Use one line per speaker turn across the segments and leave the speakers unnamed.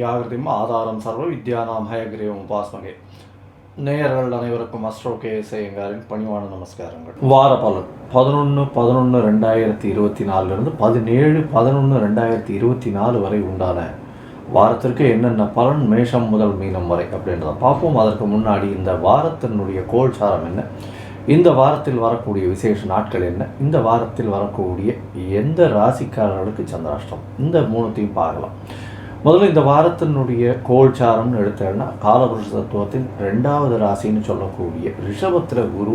ஞானானந்தமயம் ஆதாரம் சர்வ வித்யானாம் ஹயகிரீவம் உபாஸ்மகே. நேயர்கள் அனைவருக்கும் அஸ்ட்ரோ கே எங்காரின் பணிவான நமஸ்காரங்கள். வார பலன். பதினொன்று பதினொன்று ரெண்டாயிரத்தி இருபத்தி நாலுலேருந்து பதினேழு பதினொன்று ரெண்டாயிரத்தி இருபத்தி நாலு வரை உண்டான வாரத்திற்கு என்னென்ன பலன் மேஷம் முதல் மீனம் வரை அப்படின்றத பார்ப்போம். அதற்கு முன்னாடி இந்த வாரத்தினுடைய கோல்சாரம் என்ன? இந்த வாரத்தில் வரக்கூடிய விசேஷ நாட்கள் என்ன? இந்த வாரத்தில் வரக்கூடிய எந்த ராசிக்காரர்களுக்கு சந்திராஷ்டம் இந்த மூணுத்தையும் பார்க்கலாம். முதல்ல இந்த வாரத்தினுடைய கோல்சாரம்னு எடுத்தேன்னா காலபுருஷ தத்துவத்தின் ரெண்டாவது ராசின்னு சொல்லக்கூடிய ரிஷபத்தில் குரு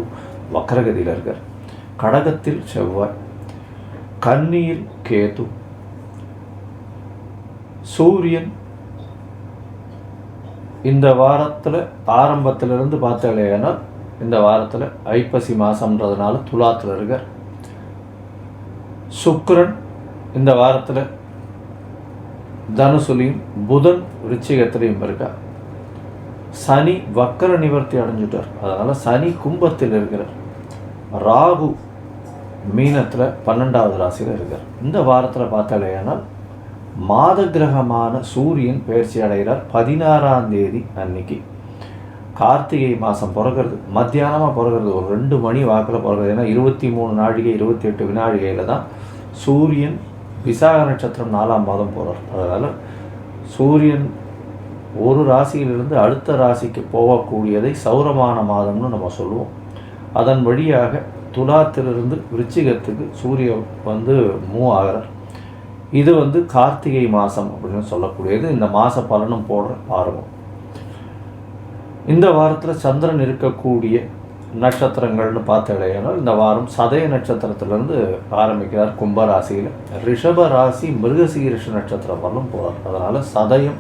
வக்கரகதியில் இருக்கார். கடகத்தில் செவ்வாய் கன்னியில் கேது சூரியன் இந்த வாரத்தில் ஆரம்பத்திலிருந்து பார்த்தாலேனா இந்த வாரத்தில் ஐப்பசி மாதம்ன்றதுனால துலாத்தில் இருக்கார். சுக்கிரன் இந்த வாரத்தில் தனுசுலையும் புதன் ரிச்சிகத்திலையும் இருக்கார் சனி வக்கர நிவர்த்தி அடைஞ்சிட்டார். அதனால் சனி கும்பத்தில் இருக்கிறார். ராகு மீனத்தில் பன்னெண்டாவது ராசியில் இருக்கார். இந்த வாரத்தில் பார்த்தாலேயானால் மாத கிரகமான சூரியன் பயிற்சி அடைகிறார் பதினாறாம் தேதி அன்னைக்கு. கார்த்திகை மாதம் பிறகுறது மத்தியானமாக பிறகுறது ஒரு ரெண்டு மணி வாக்கில் பிறகுறது. ஏன்னா இருபத்தி மூணு நாழிகை இருபத்தி எட்டு வினாழிகையில் தான் சூரியன் விசாக நட்சத்திரம் நாலாம் மாதம் போகிறார் அதனால் சூரியன் ஒரு ராசியிலிருந்து அடுத்த ராசிக்கு போகக்கூடியதை சௌரமான மாதம்னு நம்ம சொல்லுவோம். அதன் வழியாக துலாத்திலிருந்து விருச்சிகத்துக்கு சூரியன் வந்து மூவ் ஆகிறார். இது வந்து கார்த்திகை மாதம் அப்படின்னு சொல்லக்கூடியது. இந்த மாத பலனும் போடுற ஆரம்பம் இந்த வாரத்தில் சந்திரன் இருக்கக்கூடிய நட்சத்திரங்கள்னு பார்த்தாலேனால் இந்த வாரம் சதய நட்சத்திரத்திலேருந்து ஆரம்பிக்கிறார் கும்பராசியில். ரிஷப ராசி மிருகசீரிஷ நட்சத்திரம் வரலும் போகிறார் அதனால் சதயம்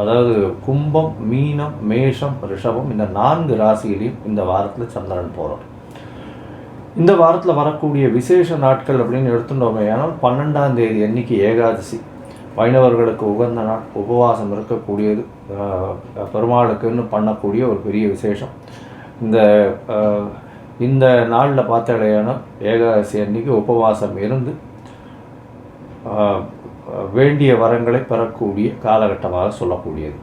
அதாவது கும்பம் மீனம் மேஷம் ரிஷபம் இந்த நான்கு ராசியிலையும் இந்த வாரத்தில் சந்திரன் போகிறார் இந்த வாரத்தில் வரக்கூடிய விசேஷ நாட்கள் அப்படின்னு எடுத்துட்டோமே ஆனால் பன்னெண்டாம் தேதி அன்னைக்கு ஏகாதசி. வைணவர்களுக்கு உகந்த நாள் உபவாசம் இருக்கக்கூடியது. பெருமாளுக்குன்னு பண்ணக்கூடிய ஒரு பெரிய விசேஷம். இந்த இந்த நாளில் பார்த்தாலேயான ஏகாதசி அன்னைக்கு உபவாசம் இருந்து வேண்டிய வரங்களை பெறக்கூடிய காலகட்டமாக சொல்லக்கூடியது.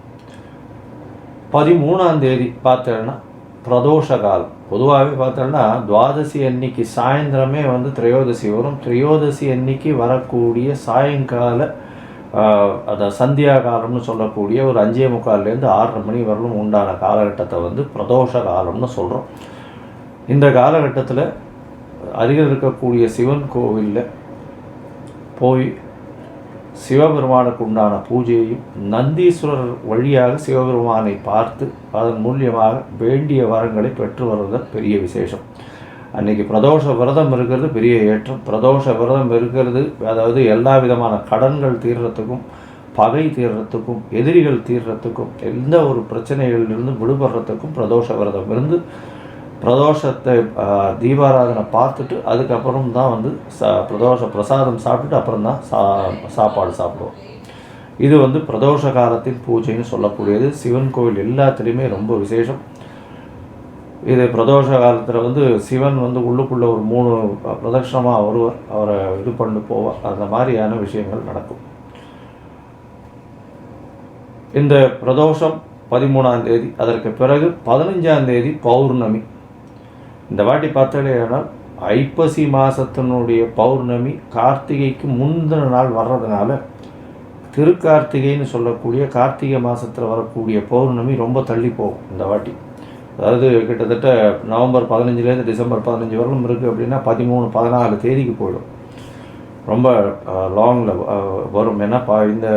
பதிமூணாம் தேதி பார்த்தோன்னா பிரதோஷ காலம். பொதுவாகவே பார்த்தோன்னா துவாதசி அன்னைக்கு சாயந்தரமே வந்து திரையோதசி வரும். திரையோதசி அன்னைக்கு வரக்கூடிய சாயங்கால அதை சந்தியா காலம்னு சொல்லக்கூடிய ஒரு அஞ்சே முக்கால்லேருந்து ஆறரை மணி வரலும் உண்டான காலகட்டத்தை வந்து பிரதோஷ காலம்னு சொல்கிறோம் இந்த காலகட்டத்தில் அருகில் இருக்கக்கூடிய சிவன் கோவிலில் போய் சிவபெருமானுக்கு உண்டான பூஜையையும் நந்தீஸ்வரர் வழியாக சிவபெருமானை பார்த்து அதன் மூலியமாக வேண்டிய வரங்களை பெற்று வருவதன் பெரிய விசேஷம். அன்றைக்கி பிரதோஷ விரதம் இருக்கிறது பெரிய ஏற்றம். பிரதோஷ விரதம் இருக்கிறது அதாவது எல்லா விதமான கடன்கள் தீர்றதுக்கும் பகை தீர்றதுக்கும் எதிரிகள் தீர்றதுக்கும் எந்த ஒரு பிரச்சனைகளிலிருந்து விடுபடுறதுக்கும் பிரதோஷ விரதம் இருந்து பிரதோஷத்தை தீபாராதனை பார்த்துட்டு அதுக்கப்புறம் தான் வந்து சா பிரதோஷ பிரசாதம் சாப்பிட்டுட்டு அப்புறம் தான் சா சாப்பாடு சாப்பிடுவோம். இது வந்து பிரதோஷ காலத்தின் பூஜைன்னு சொல்லக்கூடியது. சிவன் கோவில் எல்லாத்துலேயுமே ரொம்ப விசேஷம். இது பிரதோஷ காலத்தில் வந்து சிவன் வந்து உள்ளுக்குள்ளே ஒரு மூணு பிரதட்சணமாக வருவார். அவரை இது பண்ணி போவார். அந்த மாதிரியான விஷயங்கள் நடக்கும். இந்த பிரதோஷம் பதிமூணாம் தேதி அதற்கு பிறகு பதினஞ்சாம் தேதி பௌர்ணமி. இந்த வாட்டி பார்த்தாலேனால் ஐப்பசி மாதத்தினுடைய பௌர்ணமி கார்த்திகைக்கு முந்தின நாள் வர்றதுனால திருக்கார்த்திகைன்னு சொல்லக்கூடிய கார்த்திகை மாதத்தில் வரக்கூடிய பௌர்ணமி ரொம்ப தள்ளி போகும் இந்த வாட்டி. அதாவது கிட்டத்தட்ட நவம்பர் பதினஞ்சுலேருந்து டிசம்பர் பதினஞ்சு வரலும் இருக்குது அப்படின்னா பதிமூணு பதினாலு தேதிக்கு போயிடும். ரொம்ப லாங்கில் வரும். ஏன்னா ப இந்த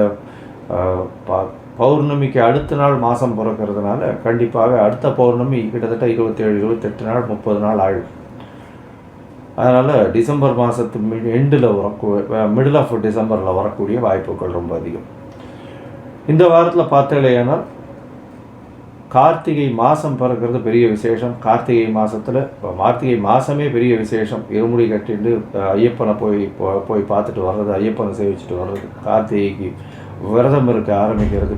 பௌர்ணமிக்கு அடுத்த நாள் மாதம் பிறக்கிறதுனால கண்டிப்பாக அடுத்த பௌர்ணமி கிட்டத்தட்ட இருபத்தேழு இருபத்தெட்டு நாள் முப்பது நாள் ஆகும் அதனால் டிசம்பர் மாதத்து மி எண்டில் வர மிடில் ஆஃப் டிசம்பரில் வரக்கூடிய வாய்ப்புகள் ரொம்ப அதிகம். இந்த வாரத்தில் பார்த்தேலையானால் கார்த்திகை மாதம் பிறக்கிறது பெரிய விசேஷம். கார்த்திகை மாதத்தில் இப்போ கார்த்திகை மாதமே பெரிய விசேஷம். இருமுடி கட்டிட்டு ஐயப்பனை போய் போய் பார்த்துட்டு வர்றது ஐயப்பனை சேவிச்சுட்டு வர்றது. கார்த்திகைக்கு விரதம் இருக்க ஆரம்பிக்கிறது.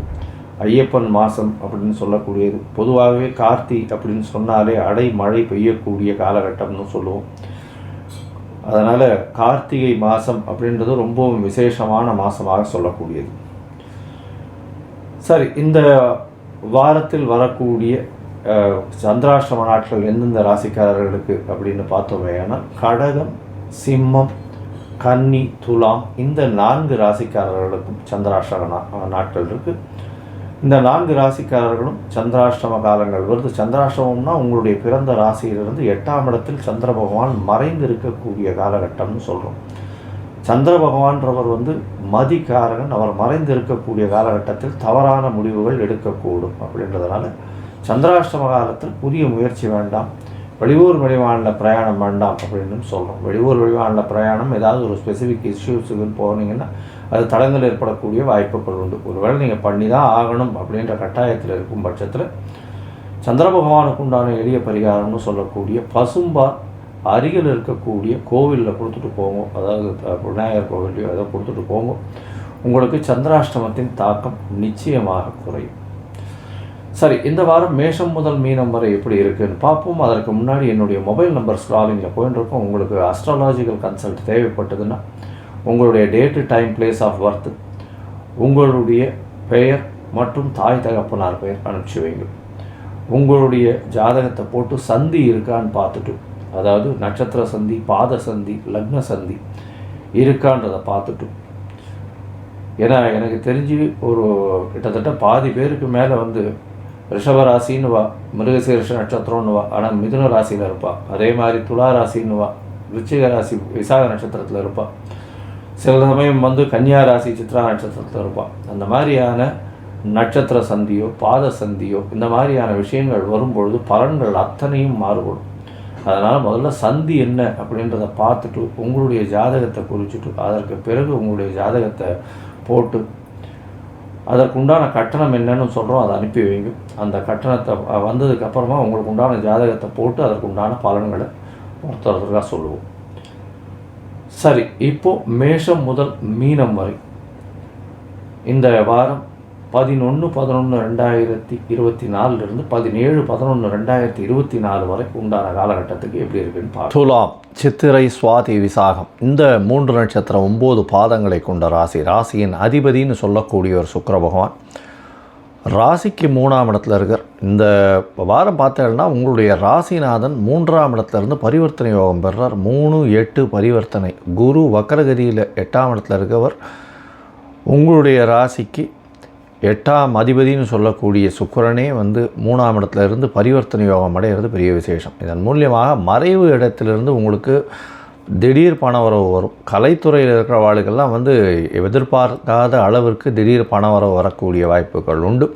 ஐயப்பன் மாதம் அப்படின்னு சொல்லக்கூடியது. பொதுவாகவே கார்த்தி அப்படின்னு சொன்னாலே அடை மழை பெய்யக்கூடிய காலகட்டம்னு சொல்லுவோம். அதனால் கார்த்திகை மாதம் அப்படின்றது ரொம்பவும் விசேஷமான மாதமாக சொல்லக்கூடியது. சரி இந்த வாரத்தில் வரக்கூடிய சந்திராஷ்டம நாட்கள் எந்தெந்த ராசிக்காரர்களுக்கு அப்படின்னு பார்த்தோமே ஆனால் கடகம் சிம்மம் கன்னி துலாம் இந்த நான்கு ராசிக்காரர்களுக்கும் சந்திராஷ்டம நாட்கள் இருக்குது இந்த நான்கு ராசிக்காரர்களும் சந்திராஷ்டம காலங்கள் வருது. சந்திராஷ்டமம்னா உங்களுடைய பிறந்த ராசியிலிருந்து எட்டாம் இடத்தில் சந்திர பகவான் மறைந்து இருக்கக்கூடிய காலகட்டம்னு சொல்கிறோம் சந்திர பகவான்றவர் வந்து மதிக்காரகன் அவர் மறைந்து இருக்கக்கூடிய காலகட்டத்தில் தவறான முடிவுகள் எடுக்கக்கூடும் அப்படின்றதுனால சந்திராஷ்டம காலத்தில் புதிய முயற்சி வேண்டாம் வெளியூர் வெளிமாநில பிரயாணம் வேண்டாம் அப்படின்னு சொல்கிறோம் வெளியூர் வெளிமாநில பிரயாணம் ஏதாவது ஒரு ஸ்பெசிஃபிக் இஷ்யூஸுக்கு போனீங்கன்னா அது தடங்கள் ஏற்படக்கூடிய வாய்ப்புகள் உண்டு. ஒருவேளை நீங்கள் பண்ணி தான் ஆகணும் அப்படின்ற கட்டாயத்தில் இருக்கும் பட்சத்தில் சந்திர பகவானுக்கு உண்டான எளிய பரிகாரம்னு சொல்லக்கூடிய பசும்பால் அருகில் இருக்கக்கூடிய கோவிலில் கொடுத்துட்டு போங்க. அதாவது விநாயகர் கோவிலையோ ஏதோ கொடுத்துட்டு போங்க. உங்களுக்கு சந்திராஷ்டமத்தின் தாக்கம் நிச்சயமாக குறையும். சரி இந்த வாரம் மேஷம் முதல் மீனம் வரை எப்படி இருக்குன்னு பார்ப்போம். அதற்கு முன்னாடி என்னுடைய மொபைல் நம்பர் ஸ்க்ராலிங்கில் போயின்னு உங்களுக்கு அஸ்ட்ராலாஜிக்கல் கன்சல்ட் தேவைப்பட்டதுன்னா உங்களுடைய date time place of birth உங்களுடைய பெயர் மற்றும் தாய் தகப்பனார் பெயர் அனுப்பிச்சி வைங்க. உங்களுடைய ஜாதகத்தை போட்டு சந்தி இருக்கான்னு பார்த்துட்டு அதாவது நட்சத்திர சந்தி பாத சந்தி லக்ன சந்தி இருக்கான்றதை பார்த்துட்டும். ஏன்னா எனக்கு தெரிஞ்சு ஒரு கிட்டத்தட்ட பாதி பேருக்கு மேலே வந்து ரிஷபராசின்னு வா மிருகசீரிஷ நட்சத்திரம்னு வா ஆனால் மிதுன ராசியில் இருப்பாள் அதே மாதிரி துலா ராசின்னு வா விச்சிக ராசி விசாக நட்சத்திரத்தில் இருப்பாள் சில சமயம் வந்து கன்னியா ராசி சித்ரா நட்சத்திரத்தில் இருப்பாள் அந்த மாதிரியான நட்சத்திர சந்தியோ பாத சந்தியோ இந்த மாதிரியான விஷயங்கள் வரும்பொழுது பலன்கள் அத்தனையும் மாறுபடும். அதனால் முதல்ல சந்தி என்ன அப்படின்றத பார்த்துட்டு உங்களுடைய ஜாதகத்தை குறிச்சிட்டு அதற்கு பிறகு உங்களுடைய ஜாதகத்தை போட்டு அதற்குண்டான கட்டணம் என்னன்னு சொல்கிறோம் அதை அனுப்பி வைங்க. அந்த கட்டணத்தை வந்ததுக்கப்புறமா உங்களுக்கு உண்டான ஜாதகத்தை போட்டு அதற்குண்டான பலன்களை ஒருத்தருக்காக சொல்லுவோம். சரி இப்போ மேஷம் முதல் மீனம் வரை. இந்த வாரம் பதினொன்று பதினொன்று ரெண்டாயிரத்தி இருபத்தி நாலுலேருந்து பதினேழு பதினொன்று ரெண்டாயிரத்தி இருபத்தி நாலு வரை உண்டான காலகட்டத்துக்கு எப்படி இருக்குன்னு பார்க்கலாம். துலாம் சித்திரை சுவாதி விசாகம். இந்த மூன்று நட்சத்திரம் ஒம்பது பாதங்களை கொண்ட ராசி. ராசியின் அதிபதின்னு சொல்லக்கூடிய ஒரு சுக்கர பகவான். ராசிக்கு மூணாம் இடத்துல இருக்கார். இந்த வாரம் பார்த்தேன்னா உங்களுடைய ராசிநாதன் மூன்றாம் இடத்துல இருந்து பரிவர்த்தனை யோகம் பெறுறார் மூணு எட்டு பரிவர்த்தனை. குரு வக்கரகதியில் எட்டாம் இடத்துல இருக்கவர். உங்களுடைய ராசிக்கு எட்டாம் அதிபதினு சொல்லக்கூடிய சுக்கரனே வந்து மூணாம் இடத்துல இருந்து பரிவர்த்தனை யோகம் அடைகிறது பெரிய விசேஷம். இதன் மூலியமாக மறைவு இடத்திலிருந்து உங்களுக்கு திடீர் பண வரவு வரும். கலைத்துறையில் இருக்கிற வாழ்கள்லாம் வந்து எதிர்பார்க்காத அளவிற்கு திடீர் பண வரவு வரக்கூடிய வாய்ப்புகள் உண்டு.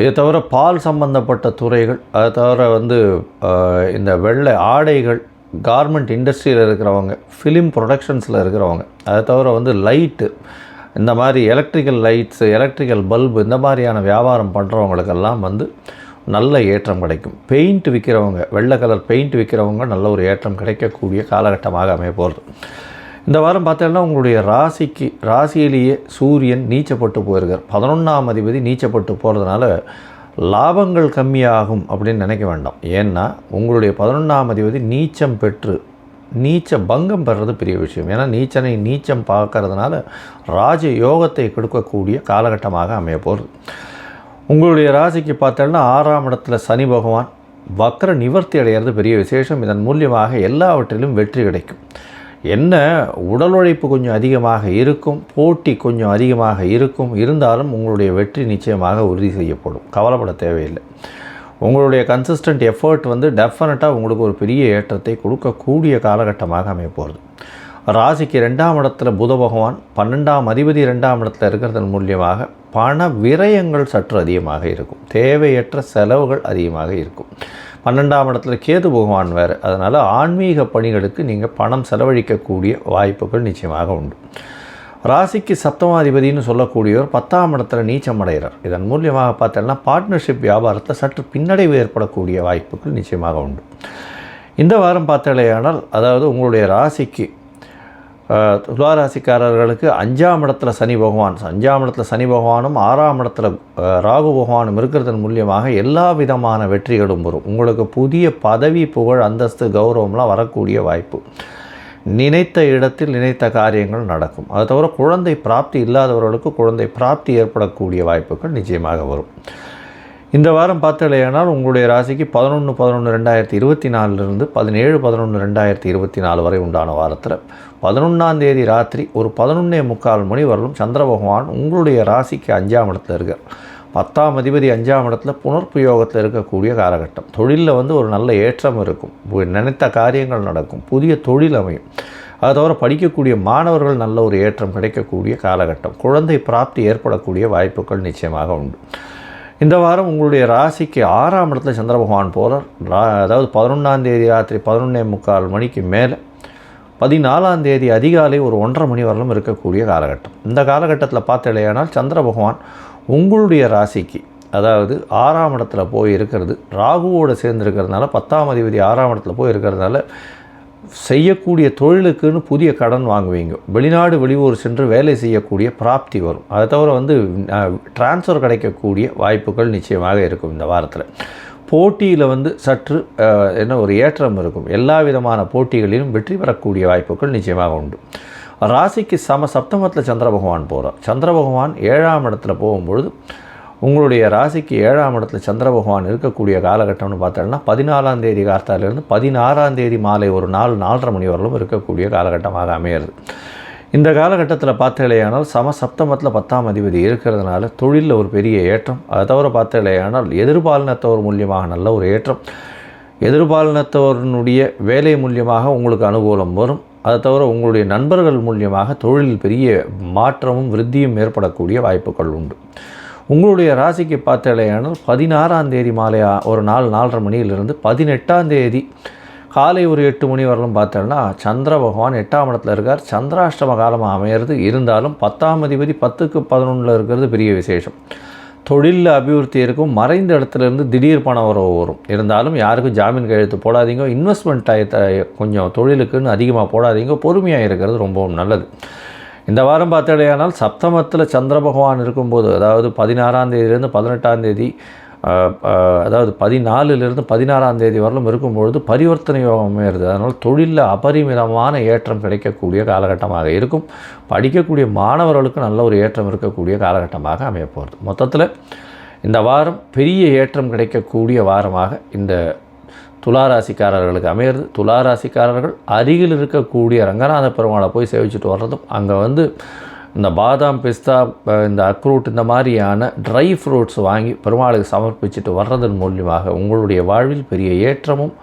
இதை தவிர பால் சம்பந்தப்பட்ட துறைகள் அதை தவிர வந்து இந்த வெள்ளை ஆடைகள் கார்மெண்ட் இண்டஸ்ட்ரியில் இருக்கிறவங்க ஃபிலிம் ப்ரொடக்ஷன்ஸில் இருக்கிறவங்க அதை தவிர வந்து லைட்டு இந்த மாதிரி எலக்ட்ரிக்கல் லைட்ஸு எலக்ட்ரிக்கல் பல்பு இந்த மாதிரியான வியாபாரம் பண்ணுறவங்களுக்கெல்லாம் வந்து நல்ல ஏற்றம் கிடைக்கும். பெயிண்ட் விற்கிறவங்க வெள்ளை கலர் பெயிண்ட் விற்கிறவங்க நல்ல ஒரு ஏற்றம் கிடைக்கக்கூடிய காலகட்டமாக அமைய போகிறது இந்த வாரம் பார்த்தீங்கன்னா உங்களுடைய ராசிக்கு ராசியிலேயே சூரியன் நீச்சப்பட்டு போயிருக்கார். பதினொன்றாம் அதிபதி நீச்சப்பட்டு போகிறதுனால லாபங்கள் கம்மியாகும் அப்படின்னு நினைக்க வேண்டாம். ஏன்னா உங்களுடைய பதினொன்றாம் அதிபதி நீச்சம் பெற்று நீச்ச பங்கம் பெறுறது பெரிய விஷயம். ஏன்னா நீச்சனை நீச்சம் பார்க்கறதுனால ராஜ யோகத்தை கொடுக்கக்கூடிய காலகட்டமாக அமைய போகிறது உங்களுடைய ராசிக்கு பார்த்தோன்னா ஆறாம் இடத்துல சனி பகவான் வக்ர நிவர்த்தி அடைகிறது பெரிய விசேஷம். இதன் மூலியமாக எல்லாவற்றிலும் வெற்றி கிடைக்கும். என்ன? உடல் உழைப்பு கொஞ்சம் அதிகமாக இருக்கும். போட்டி கொஞ்சம் அதிகமாக இருக்கும். இருந்தாலும் உங்களுடைய வெற்றி நிச்சயமாக உறுதி செய்யப்படும். கவலைப்பட தேவையில்லை. உங்களுடைய கன்சிஸ்டன்ட் எஃபர்ட் வந்து டெஃபினட்டாக உங்களுக்கு ஒரு பெரிய ஏற்றத்தை கொடுக்கக்கூடிய காலகட்டமாக அமைய போகிறது ராசிக்கு ரெண்டாம் இடத்துல புத பகவான் பன்னெண்டாம் அதிபதி ரெண்டாம் இடத்துல இருக்கிறதன் மூலியமாக பண விரயங்கள் சற்று அதிகமாக இருக்கும். தேவையற்ற செலவுகள் அதிகமாக இருக்கும். பன்னெண்டாம் இடத்துல கேது பகவான் வேறு. அதனால் ஆன்மீக பணிகளுக்கு நீங்கள் பணம் செலவழிக்கக்கூடிய வாய்ப்புகள் நிச்சயமாக உண்டு. ராசிக்கு சப்தமாதிபதினு சொல்லக்கூடியவர் பத்தாம் இடத்துல நீச்சம் அடைகிறார். இதன் மூலியமாக பார்த்தோம்னா பார்ட்னர்ஷிப் வியாபாரத்தை சற்று பின்னடைவு ஏற்படக்கூடிய வாய்ப்புகள் நிச்சயமாக உண்டு. இந்த வாரம் பார்த்தாலேயானால் அதாவது உங்களுடைய ராசிக்கு துளாராசிக்காரர்களுக்கு அஞ்சாம் இடத்துல சனி பகவான் அஞ்சாம் இடத்துல சனி பகவானும் ஆறாம் இடத்துல ராகு பகவானும் இருக்கிறதன் மூலியமாக எல்லா விதமான வெற்றிகளும் வரும். உங்களுக்கு புதிய பதவி புகழ் அந்தஸ்து கௌரவம்லாம் வரக்கூடிய வாய்ப்பு. நினைத்த இடத்தில் நினைத்த காரியங்கள் நடக்கும். அது தவிர குழந்தை பிராப்தி இல்லாதவர்களுக்கு குழந்தை பிராப்தி ஏற்படக்கூடிய வாய்ப்புகள் நிச்சயமாக வரும். இந்த வாரம் பார்த்தலையானால் உங்களுடைய ராசிக்கு பதினொன்று பதினொன்று ரெண்டாயிரத்தி இருபத்தி நாலுலேருந்து பதினேழு பதினொன்று ரெண்டாயிரத்தி இருபத்தி நாலு வரை உண்டான வாரத்தில் பதினொன்றாம் தேதி ராத்திரி ஒரு பதினொன்னே முக்கால் மணி வரலும் சந்திர பகவான் உங்களுடைய ராசிக்கு அஞ்சாம் இடத்துல இருக்கார். பத்தாம் அதிபதி அஞ்சாம் இடத்துல புனர்பயோகத்தில் இருக்கக்கூடிய காலகட்டம். தொழிலில் வந்து ஒரு நல்ல ஏற்றம் இருக்கும். நினைத்த காரியங்கள் நடக்கும். புதிய தொழில் அமையும். அது தவிர படிக்கக்கூடிய மாணவர்கள் நல்ல ஒரு ஏற்றம் கிடைக்கக்கூடிய காலகட்டம். குழந்தை பிராப்தி ஏற்படக்கூடிய வாய்ப்புகள் நிச்சயமாக உண்டு. இந்த வாரம் உங்களுடைய ராசிக்கு ஆறாம் இடத்துல சந்திர பகவான் போகிறார் ரா அதாவது பதினொன்றாம் தேதி ராத்திரி பதினொன்னே முக்கால் மணிக்கு மேலே பதினாலாம் தேதி அதிகாலை ஒரு ஒன்றரை மணி வரலும் இருக்கக்கூடிய காலகட்டம். இந்த காலகட்டத்தில் பார்த்தலையானால் சந்திர பகவான் உங்களுடைய ராசிக்கு அதாவது ஆறாம் இடத்துல போய் இருக்கிறது ராகுவோடு சேர்ந்துருக்கிறதுனால பத்தாம் அதிபதி ஆறாம் இடத்துல போய் இருக்கிறதுனால செய்யக்கூடிய தொழிலுக்குன்னு புதிய கடன் வாங்குவீங்க. வெளிநாடு வெளியூர் சென்று வேலை செய்யக்கூடிய பிராப்தி வரும். அதை தவிர வந்து டிரான்ஸ்ஃபர் கிடைக்கக்கூடிய வாய்ப்புகள் நிச்சயமாக இருக்கும் இந்த வாரத்தில். போட்டியில் வந்து சற்று என்ன ஒரு ஏற்றம் இருக்கும். எல்லா விதமான போட்டிகளிலும் வெற்றி பெறக்கூடிய வாய்ப்புகள் நிச்சயமாக உண்டு. ராசிக்கு சம சப்தமத்தில் சந்திர பகவான் போகிறார் சந்திர பகவான் ஏழாம் இடத்துல போகும்பொழுது உங்களுடைய ராசிக்கு ஏழாம் இடத்துல சந்திர பகவான் இருக்கக்கூடிய காலகட்டம்னு பார்த்தோம்னா பதினாலாம் தேதி கார்த்தாலேருந்து பதினாறாம் தேதி மாலை ஒரு நாலு நாலரை மணி வரலும் இருக்கக்கூடிய காலகட்டமாக அமையிறது. இந்த காலகட்டத்தில் பார்த்தலையானால் சம சப்தமத்தில் பத்தாம் அதிபதி இருக்கிறதுனால தொழிலில் ஒரு பெரிய ஏற்றம். அதை தவிர பார்த்தலையானால் எதிர்பாலினத்தவர் மூலியமாக நல்ல ஒரு ஏற்றம். எதிர்பாலினத்தவரினுடைய வேலை மூலியமாக உங்களுக்கு அனுகூலம் வரும். அதை தவிர உங்களுடைய நண்பர்கள் மூலியமாக தொழிலில் பெரிய மாற்றமும் விருத்தியும் ஏற்படக்கூடிய வாய்ப்புகள் உண்டு. உங்களுடைய ராசிக்கு பார்த்தலையானால் பதினாறாம் தேதி மாலை ஒரு நாலு நாலரை மணியிலிருந்து பதினெட்டாம் தேதி காலை ஒரு எட்டு மணி வரலும் பார்த்தோன்னா சந்திர பகவான் எட்டாம் இடத்துல இருக்கார். சந்திராஷ்டம காலமாக அமையிறது. இருந்தாலும் பத்தாம் அதிபதி பத்துக்கு பதினொன்றில் இருக்கிறது பெரிய விசேஷம். தொழிலில் அபிவிருத்தி இருக்கும் மறைந்த இடத்துல இருந்து திடீர் பண உறவு வரும். இருந்தாலும் யாருக்கும் ஜாமீன் கையெழுத்து போடாதீங்க. இன்வெஸ்ட்மெண்ட் கொஞ்சம் தொழிலுக்குன்னு அதிகமாக போடாதீங்க. பொறுமையாக இருக்கிறது ரொம்பவும் நல்லது. இந்த வாரம் பார்த்தடையானால் சப்தமத்தில் சந்திர பகவான் இருக்கும்போது அதாவது பதினாறாம் தேதியிலேருந்து பதினெட்டாம் தேதி அதாவது பதினாலிலிருந்து பதினாறாம் தேதி வரலும் இருக்கும்பொழுது பரிவர்த்தனை யோகம் அமையிறது. அதனால் தொழிலில் அபரிமிதமான ஏற்றம் கிடைக்கக்கூடிய காலகட்டமாக இருக்கும். படிக்கக்கூடிய மாணவர்களுக்கு நல்ல ஒரு ஏற்றம் இருக்கக்கூடிய காலகட்டமாக அமையப்போகிறது மொத்தத்தில் இந்த வாரம் பெரிய ஏற்றம் கிடைக்கக்கூடிய வாரமாக இந்த துளாராசிக்காரர்களுக்கு அமையிறது. துளாராசிக்காரர்கள் அருகில் இருக்கக்கூடிய ரங்கநாத பெருமாளை போய் சேவிச்சுட்டு வர்றதும் அங்கே வந்து இந்த பாதாம் பிஸ்தா இந்த அக்ரூட் இந்த மாதிரியான ட்ரை ஃப்ரூட்ஸ் வாங்கி பெருமாளுக்கு சமர்ப்பிச்சுட்டு வர்றதன் மூலியமாக உங்களுடைய வாழ்வில் பெரிய ஏற்றமும்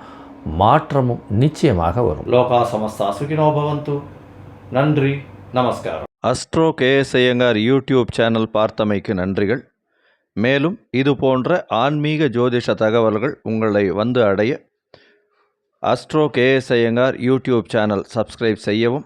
மாற்றமும் நிச்சயமாக வரும். லோகா சமஸ்தா சுகினோ பவந்து. நன்றி நமஸ்காரம். Astro K S Iyengar YouTube channel பார்த்தமைக்கு நன்றிகள். மேலும் இது போன்ற ஆன்மீக ஜோதிஷ தகவல்கள் உங்களை வந்து அடைய astro K S Iyengar YouTube channel subscribe செய்யவும்